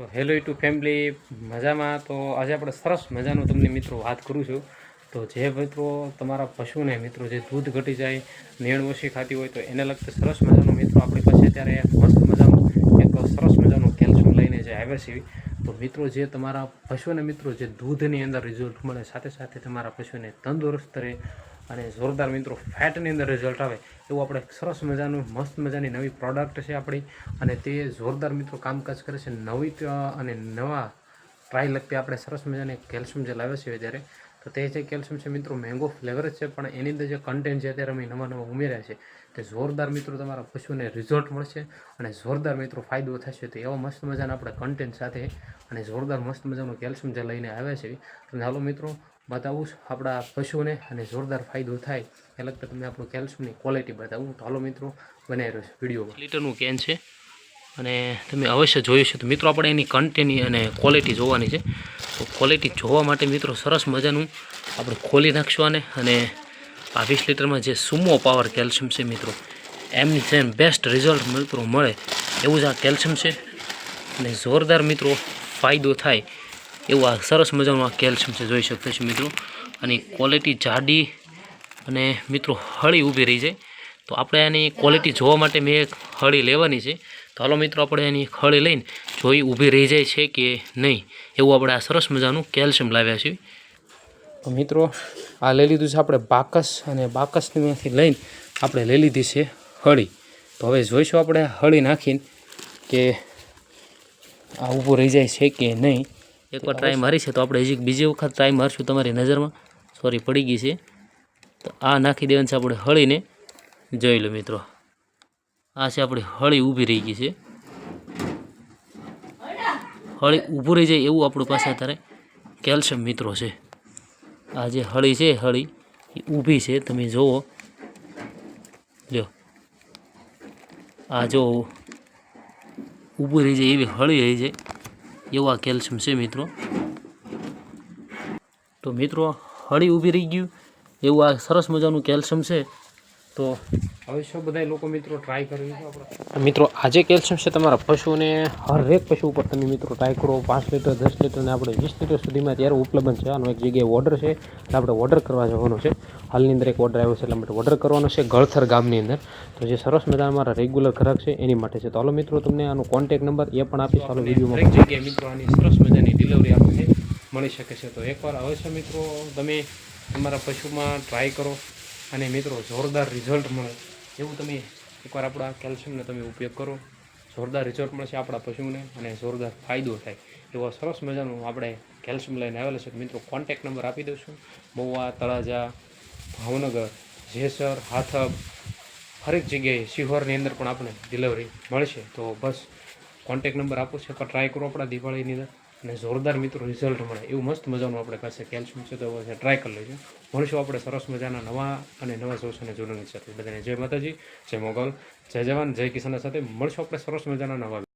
તો hello two family મજામાં? તો આજે આપણે સરસ મજાનું તમને મિત્રો વાત કરું છું. તો જે મિત્રો તમારા પશુને મિત્રો જે દૂધ ઘટી જાય, નેણ ઓછી ખાતી હોય, તો એને લગતું સરસ મજાનો મિત્રો આપણી પાસે અત્યારે મસ્ત મજાનું, એક સરસ મજાનું કેલ્શિયમ લઈને જે આવ્યા છીએ તો મિત્રો જે તમારા પશુને મિત્રો જે દૂધની અંદર રિઝલ્ટ મળે, સાથે સાથે તમારા પશુને તંદુરસ્ત રહે અને જોરદાર મિત્રો ફેટની અંદર રિઝલ્ટ આવે. એવું આપણે સરસ મજાનું, મસ્ત મજાની નવી પ્રોડક્ટ છે આપણી. અને તે જોરદાર મિત્રો કામકાજ કરે છે. નવી અને નવા ટ્રાય લગતી આપણે સરસ મજાની કેલ્શિયમ જે લાવે છે અત્યારે. તો તે જે કેલ્શિયમ છે મિત્રો મેંગો ફ્લેવર છે, પણ એની અંદર જે કન્ટેન્ટ છે અત્યારે અમે નવા નવા ઉમેર્યા છે. તે જોરદાર મિત્રો તમારા પશુને રિઝલ્ટ મળશે અને જોરદાર મિત્રો ફાયદો થશે. તો એવા મસ્ત મજાના આપણે કન્ટેન્ટ સાથે અને જોરદાર મસ્ત મજાનું કેલ્શિયમ જે લઈને આવ્યા છે. તો હાલો મિત્રો બતાવું આપણા પશુઓને અને જોરદાર ફાયદો થાય એ લગતા તમને આપણું કેલ્શિયમની ક્વોલિટી બતાવું. તો હાલો મિત્રો બનાવી રહ્યો છે વિડીયોમાં લીટરનું કેન છે. અને તમે અવશ્ય જોયું છે. તો મિત્રો, આપણે એની કન્ટેની અને ક્વોલિટી જોવાની છે. તો ક્વોલિટી જોવા માટે મિત્રો, સરસ મજાનું આપણે ખોલી નાખશું અને આ વીસ લીટરમાં જે સુમો પાવર કેલ્શિયમ છે મિત્રો, એમની જેમ બેસ્ટ રિઝલ્ટ મિત્રો મળે એવું જ આ કેલ્શિયમ છે. અને જોરદાર મિત્રો, ફાયદો થાય એવું આ સરસ મજાનું આ કેલ્શિયમ છે, જોઈ શકતા છો મિત્રો. અને ક્વોલિટી જાડી અને મિત્રો હળી ઊભી રહી જાય તો આપણે એની ક્વોલિટી જોવા માટે મેં એક હળી લેવાની છે. તો હાલો મિત્રો, આપણે એની હળી લઈને જોઈ ઊભી રહી જાય છે કે નહીં. એવું આપણે આ સરસ મજાનું કેલ્શિયમ લાવ્યા છીએ. તો મિત્રો, આ લઈ લીધું છે આપણે બાકસ અને બાકસમાંથી લઈને આપણે લઈ લીધી છે હળી. તો હવે જોઈશું આપણે હળી નાખીને કે આ ઊભું રહી જાય છે કે નહીં. એકવાર ટ્રાય મારી છે તો આપણે હજી બીજી વખત ટ્રાય મારશું તમારી નજરમાં. સોરી પડી ગઈ છે. તો આ નાખી દેવાનું છે આપણે હળીને. જોઈ લો મિત્રો. આ છે આપણી હળી ઊભી રહી ગઈ છે. હળી ઊભું રહી જાય એવું આપણું પાસે અત્યારે કેલ્શિયમ મિત્રો છે. આ જે હળી છે, હળી, એ ઊભી છે. તમે જુઓ લ્યો. આ જો ઊભું રહી જાય એવી હળી રહી જાય. એવું આ કેલ્શિયમ છે મિત્રો. તો મિત્રો, હળી ઊભી રહી ગયું. એવું આ સરસ મજાનું કેલ્શિયમ છે. તો હવે શું બધા લોકો મિત્રો ટ્રાય કરવી આપણે? મિત્રો આજે કેલ્શિયમ છે તમારા પશુને હરેક પશુ ઉપર તમે મિત્રો ટ્રાય કરો. પાંચ લીટર દસ લીટર ને આપણે વીસ લીટર સુધીમાં ત્યારે ઉપલબ્ધ છે. આનો એક જગ્યાએ ઓર્ડર છે એટલે આપણે ઓર્ડર કરવા જવાનો છે. હાલની અંદર એક ઓર્ડર આવ્યો છે એટલે માટે ઓર્ડર કરવાનો છે ગળથર ગામની અંદર. તો જે સરસ મજાના મારા રેગ્યુલર ગ્રાહક છે એની માટે છે. તો હાલો મિત્રો તમને આનો કોન્ટેક નંબર એ પણ આપીશ. હાલો વિડીયોમાં દરેક જગ્યાએ મિત્રો આની સરસ મજાની ડિલિવરી આપણને મળી શકે છે. તો એકવાર અવશ્ય મિત્રો તમે તમારા પશુમાં ટ્રાય કરો. અને મિત્રો, જોરદાર રિઝલ્ટ મળે. એવું તમે એકવાર આપણા કેલ્શિયમનો તમે ઉપયોગ કરો. જોરદાર રિઝલ્ટ મળશે આપણા પશુને અને જોરદાર ફાયદો થાય. એવો સરસ મજાનું આપણે કેલ્શિયમ લઈને આવેલા છે. મિત્રો કોન્ટેક નંબર આપી દઉં મહુવા, તળાજા, ભાવનગર, જેસર, હાથબ, હરેક જગ્યાએ શિહોરની અંદર પણ આપણે ડિલિવરી મળશે. તો બસ કોન્ટેક નંબર આપો છે. ટ્રાય કરો આપણા દિવાળીની અંદર. અને જોરદાર મિત્રો રિઝલ્ટ મળે. એવું મસ્ત મજાનું આપણે પાસે કેલ્શિયમ છે તો ટ્રાય કરી લેજો. મળીશું આપણે સરસ મજાના નવા અને નવા જોશ અને જૂનની સાથે. બધાને જય માતાજી, જય મોગલ, જય જવાન, જય કિસાન સાથે. મળશું આપણે સરસ મજાના નવા